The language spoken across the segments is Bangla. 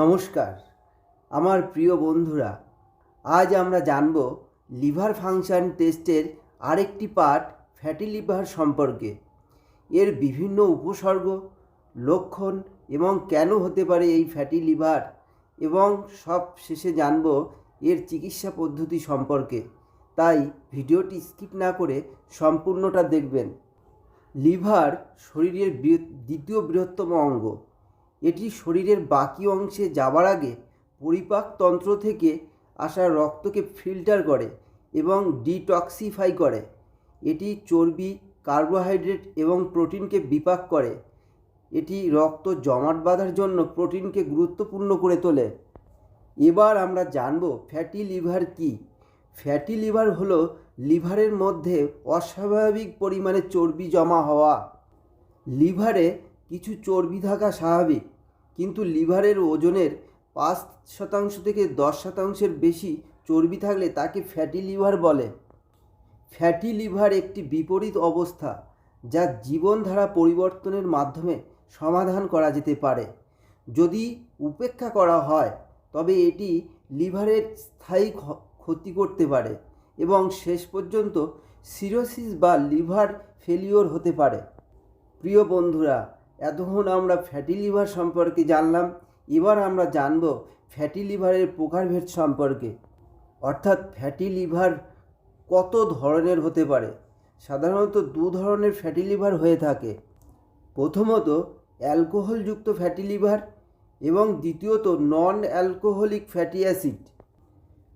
নমস্কার। আমার প্রিয় বন্ধুরা, আজ আমরা জানব লিভার ফাংশন টেস্টের আরেকটি পার্ট ফ্যাটি লিভার সম্পর্কে। এর বিভিন্ন উপসর্গ, লক্ষণ এবং কেন হতে পারে এই ফ্যাটি লিভার এবং সব শেষে জানব এর চিকিৎসা পদ্ধতি সম্পর্কে। তাই ভিডিওটি স্কিপ না করে সম্পূর্ণটা দেখবেন। লিভার শরীরের দ্বিতীয় বৃহত্তম অঙ্গ। এটি শরীরের বাকি অংশে যাবার আগে পরিপাকতন্ত্র থেকে আসা রক্তকে ফিল্টার করে এবং ডিটক্সিফাই করে। এটি চর্বি, কার্বোহাইড্রেট এবং প্রোটিনকে বিপাক করে। এটি রক্ত জমাট বাঁধার জন্য প্রোটিনকে গুরুত্বপূর্ণ করে তোলে। এবার আমরা জানব ফ্যাটি লিভার কি। ফ্যাটি লিভার হলো লিভারের মধ্যে অস্বাভাবিক পরিমাণে চর্বি জমা হওয়া। লিভারে কিছু চর্বি থাকা স্বাভাবিক, কিন্তু লিভারের ওজনের পাঁচ শতাংশ থেকে দশ শতাংশের বেশি চর্বি থাকলে তাকে ফ্যাটি লিভার বলে। ফ্যাটি লিভার একটি বিপরীত অবস্থা যা জীবনধারা পরিবর্তনের মাধ্যমে সমাধান করা যেতে পারে। যদি উপেক্ষা করা হয়, তবে এটি লিভারের স্থায়ী ক্ষতি করতে পারে এবং শেষ পর্যন্ত সিরোসিস বা লিভার ফেলিওর হতে পারে। প্রিয় বন্ধুরা এতক্ষণ আমরা ফ্যাটি লিভার সম্পর্কে জানলাম, এবার আমরা জানব ফ্যাটি লিভারের প্রকারভেদ সম্পর্কে। অর্থাৎ ফ্যাটি লিভার কত ধরনের হতে পারে? সাধারণত দু ধরনের ফ্যাটি লিভার হয়ে থাকে। প্রথমত অ্যালকোহলযুক্ত ফ্যাটি লিভার এবং দ্বিতীয়ত non alcoholic fatty acid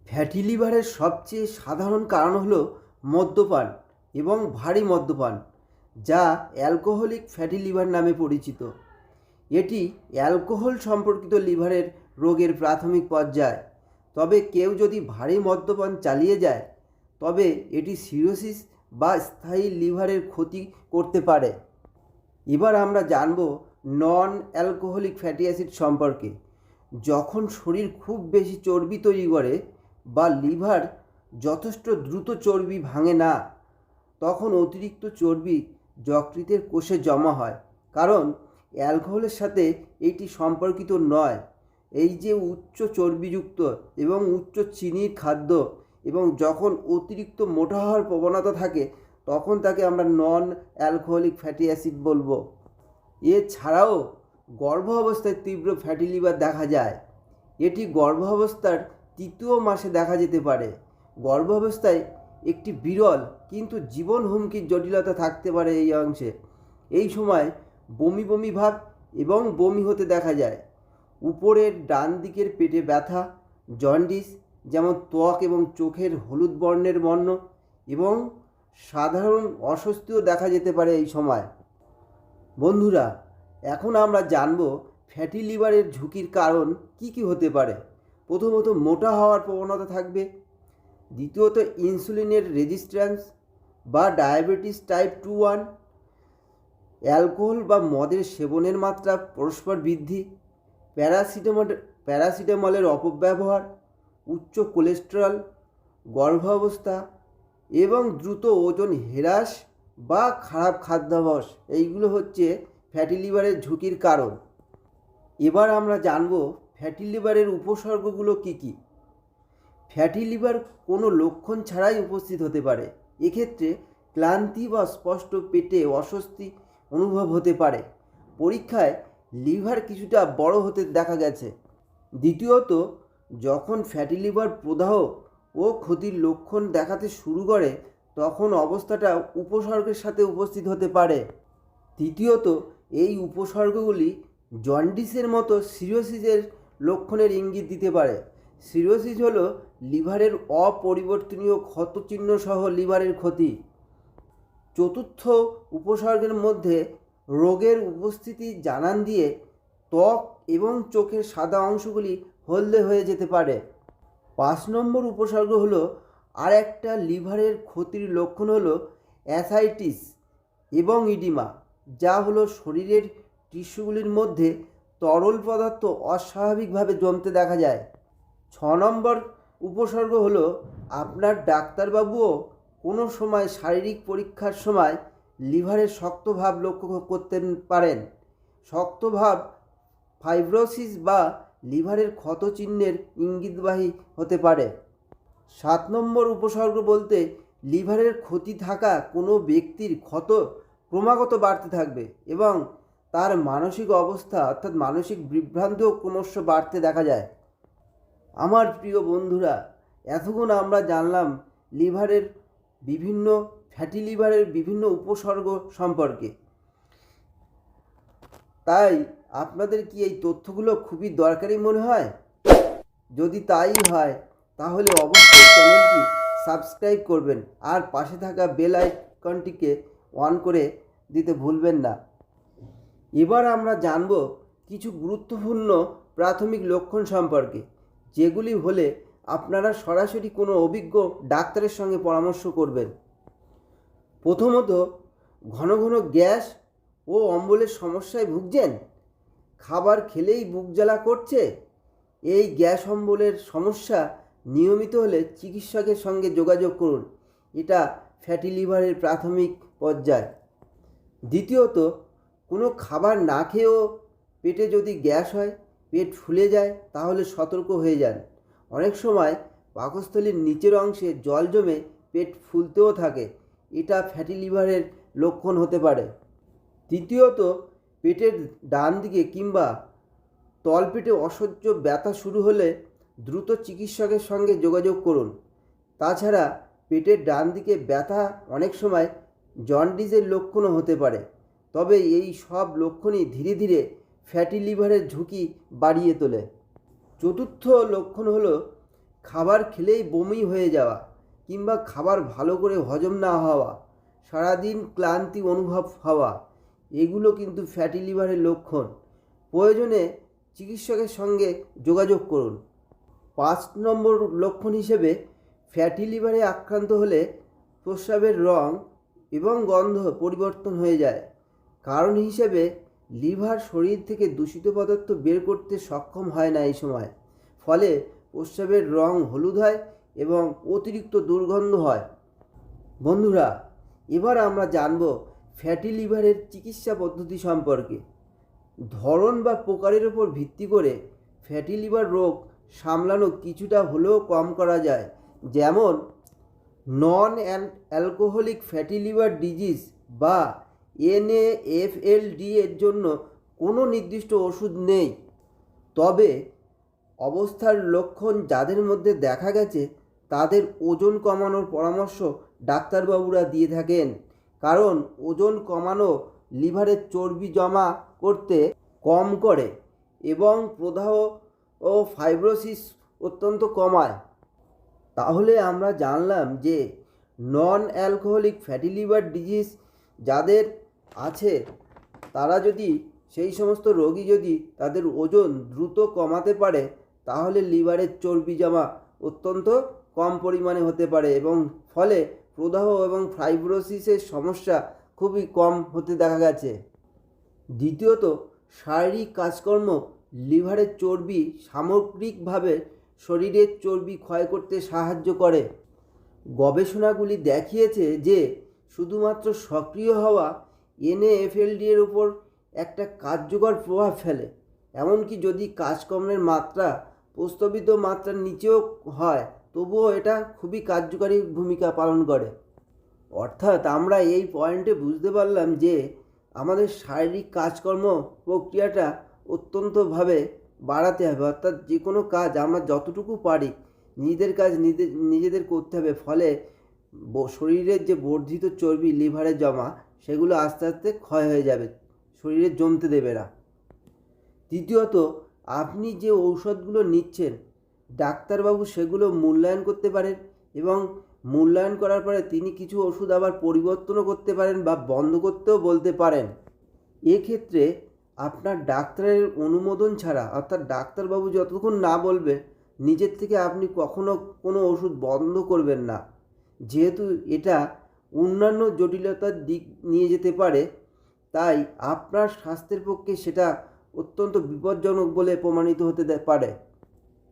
fatty লিভারের সবচেয়ে সাধারণ কারণ হলো মদ্যপান এবং ভারী মদ্যপান। যা অ্যালকোহলিক ফ্যাটি লিভার নামে পরিচিত। এটি অ্যালকোহল সম্পর্কিত লিভারের রোগের প্রাথমিক পর্যায়। তবে কেউ যদি ভারী মদ্যপান চালিয়ে যায়, তবে এটি সিরোসিস বা স্থায়ী লিভারের ক্ষতি করতে পারে। এবার আমরা জানব নন অ্যালকোহলিক ফ্যাটি অ্যাসিড সম্পর্কে। যখন শরীর খুব বেশি চর্বি তৈরি করে বা লিভার যথেষ্ট দ্রুত চর্বি ভাঙে না, তখন অতিরিক্ত চর্বি যকৃতের কোষে জমা হয়। কারণ, অ্যালকোহলের সাথে এটি সম্পর্কিত নয়। এই যে উচ্চ চর্বিযুক্ত এবং উচ্চ চিনির খাদ্য এবং যখন অতিরিক্ত মোটা হওয়ার প্রবণতা থাকে, তখন তাকে আমরা নন অ্যালকোহলিক ফ্যাটি অ্যাসিড বলব। এছাড়াও গর্ভ অবস্থায় তীব্র ফ্যাটি লিভার দেখা যায়। এটি গর্ভাবস্থার তৃতীয় মাসে দেখা যেতে পারে। গর্ভাবস্থায় একটি বিরল কিন্তু জীবন হুমকির জটিলতা থাকতে পারে এই অংশে। এই সময় বমি বমি ভাব এবং বমি হতে দেখা যায়। উপরের ডান দিকের পেটে ব্যথা, জন্ডিস যেমন ত্বক এবং চোখের হলুদ বর্ণের বর্ণ এবং সাধারণ অস্বস্তিও দেখা যেতে পারে এই সময়। বন্ধুরা, এখন আমরা জানব ফ্যাটি লিভারের ঝুঁকির কারণ কি কি হতে পারে। প্রথমত মোটা হওয়ার প্রবণতা থাকবে দ্বিতীয়ত ইনসুলিনের রেজিস্ট্যান্স বা diabetes type two one, alcohol বা মদের সেবনের মাত্রা পরস্পর বৃদ্ধি, প্যারাসিটামল, প্যারাসিটামলের অপব্যবহার, উচ্চ কোলেস্টেরল, গর্ভাবস্থা এবং দ্রুত ওজন হ্রাস বা খারাপ খাদ্যাভ্যাস এইগুলো হচ্ছে ফ্যাটি লিভারের ঝুঁকির কারণ। এবার আমরা জানব ফ্যাটি লিভারের উপসর্গগুলো কী কি। ফ্যাটি লিভার কোনো লক্ষণ ছাড়াই উপস্থিত হতে পারে। এক্ষেত্রে ক্লান্তি বা স্পষ্ট পেটে অস্বস্তি অনুভব হতে পারে। পরীক্ষায় লিভার কিছুটা বড় হতে দেখা গেছে। দ্বিতীয়ত, যখন ফ্যাটি লিভার প্রদাহ ও ক্ষতির লক্ষণ দেখাতে শুরু করে, তখন অবস্থাটা উপসর্গের সাথে উপস্থিত হতে পারে। তৃতীয়ত, এই উপসর্গগুলি জন্ডিসের মতো সিরোসিসের লক্ষণের ইঙ্গিত দিতে পারে। সিরোসিস হলো লিভারের অপরিবর্তনীয় ক্ষতচিহ্ন সহ লিভারের ক্ষতি। চতুর্থ উপসর্গের মধ্যে রোগের উপস্থিতি জানান দিয়ে ত্বক এবং চোখের সাদা অংশগুলি হলদে হয়ে যেতে পারে। পাঁচ নম্বর উপসর্গ হলো আর একটা লিভারের ক্ষতির লক্ষণ হলো অ্যাসাইটিস এবং ইডিমা, যা হলো শরীরের টিস্যুগুলির মধ্যে তরল পদার্থ অস্বাভাবিকভাবে জমতে দেখা যায়। ছ নম্বর উপসর্গ হলো, আপনার ডাক্তারবাবুও কোনো সময় শারীরিক পরীক্ষার সময় লিভারের শক্ত ভাব লক্ষ্য করতে পারেন। শক্ত ভাব ফাইব্রোসিস বা লিভারের ক্ষত চিহ্নের ইঙ্গিতবাহী হতে পারে। সাত নম্বর উপসর্গ বলতে, লিভারের ক্ষতি থাকা কোনো ব্যক্তির ক্ষত ক্রমাগত বাড়তে থাকবে এবং তার মানসিক অবস্থা অর্থাৎ মানসিক বিভ্রান্তিও ক্রমশ বাড়তে দেখা যায়। আমার প্রিয় বন্ধুরা, এতক্ষণ আমরা জানলাম লিভারের বিভিন্ন ফ্যাটি লিভারের বিভিন্ন উপসর্গ সম্পর্কে। তাই আপনাদের কি এই তথ্যগুলো খুবই দরকারি মনে হয়? যদি তাই হয়, তাহলে অবশ্যই চ্যানেলটি সাবস্ক্রাইব করবেন আর পাশে থাকা বেল আইকনটিকে অন করে দিতে ভুলবেন না। এবার আমরা জানব কিছু গুরুত্বপূর্ণ প্রাথমিক লক্ষণ সম্পর্কে। যেগুলি হলে আপনারা সরাসরি কোনো অভিজ্ঞ ডাক্তারের সঙ্গে পরামর্শ করবেন। প্রথমত, ঘন ঘন গ্যাস ও অম্বলের সমস্যায় ভুগছেন? খাবার খেলেই বুক জ্বালা করছে? এই গ্যাস অম্বলের সমস্যা নিয়মিত হলে চিকিৎসকের সঙ্গে যোগাযোগ করুন। এটা ফ্যাটি লিভারের প্রাথমিক পর্যায়। দ্বিতীয়ত, কোনো খাবার না খেয়েও পেটে যদি গ্যাস হয় পেট ফুলে যায়, তাহলে সতর্ক হয়ে যান। অনেক সময় পাকস্থলীর নিচের অংশে জল জমে পেট ফুলতেও থাকে। এটা ফ্যাটি লিভারের লক্ষণ হতে পারে। তৃতীয়ত পেটের ডান দিকে কিংবা তলপেটে অসহ্য ব্যথা শুরু হলে দ্রুত চিকিৎসকের সঙ্গে যোগাযোগ করুন। তাছাড়া পেটের ডান দিকে ব্যথা অনেক সময় জন্ডিসের লক্ষণও হতে পারে। তবে এই সব লক্ষণই ধীরে ধীরে ফ্যাটি লিভারের ঝুঁকি বাড়িয়ে তোলে। চতুর্থ লক্ষণ হলো খাবার খেলেই বমি হয়ে যাওয়া কিংবা খাবার ভালো করে হজম না হওয়া, সারাদিন ক্লান্তি অনুভব হওয়া। এগুলো কিন্তু ফ্যাটি লিভারের লক্ষণ। প্রয়োজনে চিকিৎসকের সঙ্গে যোগাযোগ করুন। পাঁচ নম্বর লক্ষণ হিসেবে ফ্যাটি লিভারে আক্রান্ত হলে প্রস্রাবের রং এবং গন্ধ পরিবর্তন হয়ে যায়। কারণ হিসেবে লিভার শরীর থেকে দূষিত পদার্থ বের করতে সক্ষম হয় না এই সময়। ফলে প্রস্রাবের রং হলুদ হয় এবং অতিরিক্ত দুর্গন্ধ হয়। বন্ধুরা, এবার আমরা জানব ফ্যাটি লিভারের চিকিৎসা পদ্ধতি সম্পর্কে। ধরন বা প্রকারের উপর ভিত্তি করে ফ্যাটি লিভার রোগ সামলানো কিছুটা হলেও কম করা যায়। যেমন, non an, alcoholic fatty liver disease বা এনএএফএলডি এর জন্য কোনো নির্দিষ্ট ওষুধ নেই। তবে অবস্থার লক্ষণ যাদের মধ্যে দেখা গেছে, তাদের ওজন কমানোর পরামর্শ ডাক্তারবাবুরা দিয়ে থাকেন। কারণ ওজন কমানো লিভারের চর্বি জমা করতে কম করে এবং প্রদাহ ও ফাইব্রোসিস অত্যন্ত কমায়। তাহলে আমরা জানলাম যে non alcoholic fatty liver disease যাদের আছে, তারা যদি সেই সমস্ত রোগী যদি তাদের ওজন দ্রুত কমাতে পারে, তাহলে লিভারের চর্বি জমা অত্যন্ত কম পরিমাণে হতে পারে এবং ফলে প্রদাহ এবং ফাইব্রোসিসের সমস্যা খুবই কম হতে দেখা গেছে। দ্বিতীয়ত, শারীরিক কাজকর্ম লিভারের চর্বি সামগ্রিকভাবে শরীরের চর্বি ক্ষয় করতে সাহায্য করে। গবেষণাগুলি দেখিয়েছে যে শুধুমাত্র সক্রিয় হওয়া এনএএফএলডি এর উপর একটা কার্যকর প্রভাব ফেলে। এমনকি যদি কাজকর্মের মাত্রা, প্রস্তাবিত মাত্রার নিচেও হয়, তবুও এটা খুবই কার্যকারী ভূমিকা পালন করে। অর্থাৎ আমরা এই পয়েন্টে বুঝতে পারলাম যে আমাদের শারীরিক কাজকর্ম প্রক্রিয়াটা অত্যন্তভাবে বাড়াতে হবে। অর্থাৎ যে কোনো কাজ আমরা যতটুকু পারি, নিজেদের কাজ নিজে, নিজেদের করতে হবে। ফলে শরীরের যে বর্ধিত চর্বি লিভারে জমা, সেগুলো আস্তে আস্তে ক্ষয় হয়ে যাবে। শরীরে জমতে দেবে না। তৃতীয়ত আপনি যে ঔষধগুলো নিচ্ছেন, ডাক্তারবাবু সেগুলো মূল্যায়ন করতে পারেন এবং মূল্যায়ন করার পরে তিনি কিছু ওষুধ আবার পরিবর্তনও করতে পারেন বা বন্ধ করতেও বলতে পারেন। এক্ষেত্রে আপনার ডাক্তারের অনুমোদন ছাড়া, অর্থাৎ ডাক্তারবাবু যতক্ষণ না বলবে, নিজের থেকে আপনি কখনো কোনো ওষুধ বন্ধ করবেন না। যেহেতু এটা অন্যান্য জটিলতার দিক নিয়ে যেতে পারে, তাই আপনার স্বাস্থ্যের পক্ষে সেটা অত্যন্ত বিপজ্জনক বলে প্রমাণিত হতে পারে।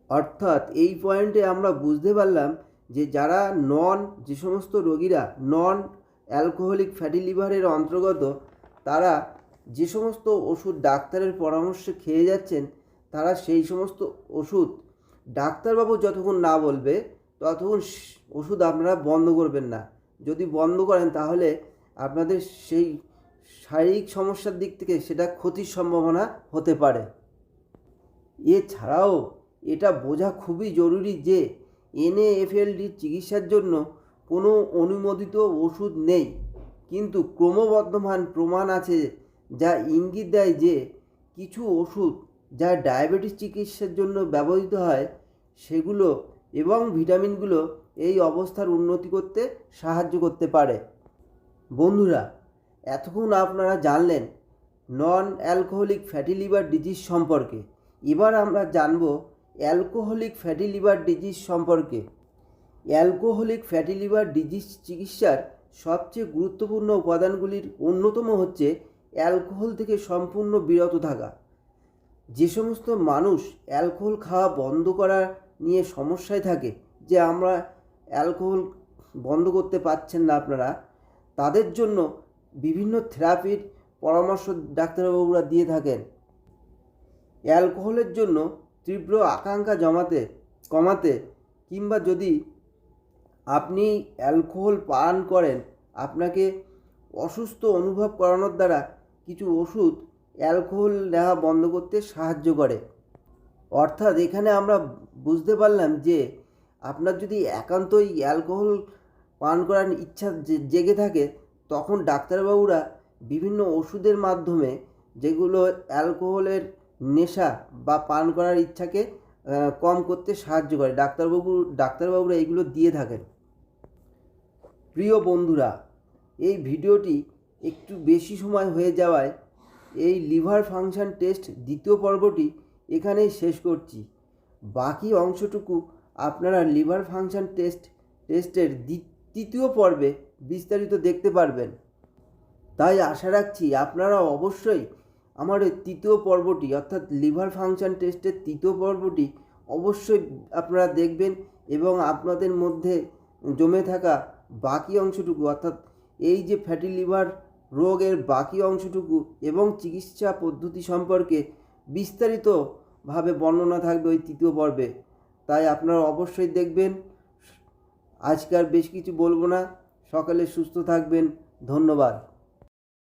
অর্থাৎ এই পয়েন্টে আমরা বুঝতে পারলাম যে যারা নন, যে সমস্ত রোগীরা নন অ্যালকোহলিক ফ্যাটি লিভারের অন্তর্গত, তারা যে সমস্ত ওষুধ ডাক্তারের পরামর্শে খেয়ে যাচ্ছেন, তারা সেই সমস্ত ওষুধ ডাক্তারবাবু যতক্ষণ না বলবে ততক্ষণ ওষুধ আপনারা বন্ধ করবেন না। যদি বন্ধ করেন তাহলে আপনাদের সেই শারীরিক সমস্যার দিক থেকে সেটা ক্ষতির সম্ভাবনা হতে পারে। এছাড়াও এটা বোঝা খুবই জরুরি যে এনএএফএলডির চিকিৎসার জন্য কোনো অনুমোদিত ওষুধ নেই। কিন্তু ক্রমবর্ধমান প্রমাণ আছে যা ইঙ্গিত দেয় যে কিছু ওষুধ যা ডায়াবেটিস চিকিৎসার জন্য ব্যবহৃত হয় সেগুলো এবং ভিটামিনগুলো এই অবস্থার উন্নতি করতে সাহায্য করতে পারে। বন্ধুরা, এতক্ষণ আপনারা জানলেন non alcoholic fatty liver disease সম্পর্কে। এবার আমরা জানব অ্যালকোহলিক ফ্যাটি লিভার ডিজিজ সম্পর্কে। অ্যালকোহলিক ফ্যাটি লিভার ডিজিজ চিকিৎসার সবচেয়ে গুরুত্বপূর্ণ উপাদানগুলির অন্যতম হচ্ছে অ্যালকোহল থেকে সম্পূর্ণ বিরত থাকা। যে সমস্ত মানুষ অ্যালকোহল খাওয়া বন্ধ করা নিয়ে সমস্যায় থাকে যে আমরা অ্যালকোহল বন্ধ করতে পারছেন না আপনারা, তাদের জন্য বিভিন্ন থেরাপির পরামর্শ ডাক্তারবাবুরা দিয়ে থাকেন। অ্যালকোহলের জন্য তীব্র আকাঙ্ক্ষা জমাতে, কমাতে কিংবা যদি আপনি অ্যালকোহল পান করেন, আপনাকে অসুস্থ অনুভব করানোর দ্বারা কিছু ওষুধ অ্যালকোহল নেওয়া বন্ধ করতে সাহায্য করে। অর্থাৎ এখানে আমরা বুঝতে পারলাম যে আপনার যদি একান্তই অ্যালকোহল পান করার ইচ্ছা জেগে থাকে, তখন ডাক্তারবাবুরা বিভিন্ন ওষুধের মাধ্যমে যেগুলো অ্যালকোহলের নেশা বা পান করার ইচ্ছাকে কম করতে সাহায্য করে। ডাক্তারবাবু, ডাক্তারবাবুরা এগুলো দিয়ে থাকেন। প্রিয় বন্ধুরা, এই ভিডিওটি একটু বেশি সময় হয়ে যাওয়ায় এই লিভার ফাংশন টেস্ট দ্বিতীয় পর্বটি এখানেই শেষ করছি। বাকি অংশটুকু আপনারা লিভার ফাংশন টেস্ট, টেস্টের তৃতীয় পর্বে বিস্তারিত দেখতে পারবেন। তাই আশা রাখছি আপনারা অবশ্যই আমার তৃতীয় পর্বটি, অর্থাৎ লিভার ফাংশন টেস্টের তৃতীয় পর্বটি অবশ্যই আপনারা দেখবেন এবং আপনাদের মধ্যে জমে থাকা বাকি অংশটুকু, অর্থাৎ এই যে ফ্যাটি লিভার রোগের বাকি অংশটুকু এবং চিকিৎসা পদ্ধতি সম্পর্কে বিস্তারিতভাবে বর্ণনা থাকবে ওই তৃতীয় পর্বে। তাই আপনারা অবশ্যই দেখবেন। আজকে আর বেশ কিছু বলব না। সকালে সুস্থ থাকবেন। ধন্যবাদ।